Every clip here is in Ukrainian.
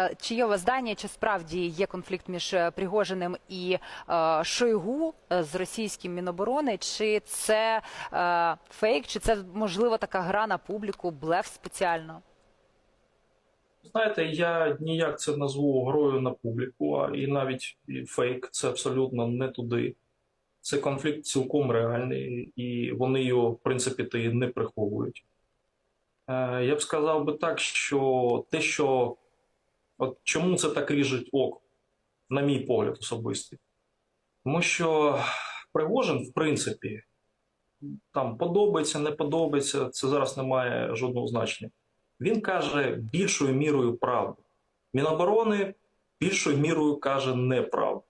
Е, Чи є у вас дані, чи справді є конфлікт між е, Пригожиним і е, Шойгу з російським міноборони? Чи це фейк, чи це можливо така гра на публіку, блеф спеціально? Знаєте, я ніяк це назву грою на публіку, а і навіть фейк це абсолютно не туди. Це конфлікт цілком реальний, і вони його, в принципі, і не приховують. Я б сказав би так, що те, що от чому це так ріжить ок, на мій погляд особистий. Тому що Пригожин, в принципі, там подобається, не подобається, це зараз не має жодного значення. Він каже більшою мірою правду. Міноборони більшою мірою каже неправду.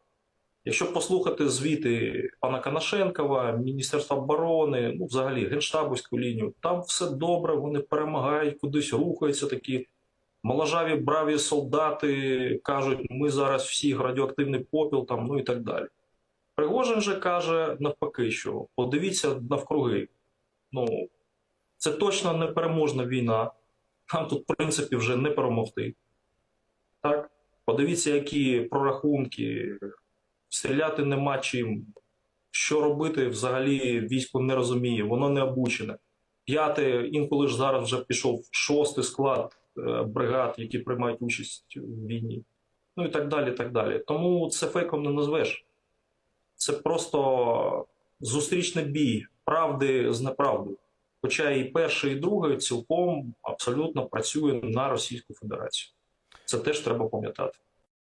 Якщо послухати звіти пана Канашенкова, Міністерства оборони, ну взагалі Генштабовську лінію, там все добре, вони перемагають, кудись рухаються такі моложаві, браві солдати кажуть, ми зараз всі радіоактивний попіл, там, ну і так далі. Пригожин же каже навпаки, що подивіться навкруги. Ну, це точно не переможна війна. Нам тут, в принципі, вже не перемогти. Так? Подивіться, які прорахунки, стріляти нема чим. Що робити, взагалі військо не розуміє, воно не обучене. П'яте, інколи ж зараз вже пішов шостий склад бригад, які приймають участь в війні. Ну і так далі. так далі. Тому це фейком не назвеш. Це просто зустрічний бій правди з неправдою. Хоча і перший, і другий цілком абсолютно працює на Російську Федерацію. Це теж треба пам'ятати.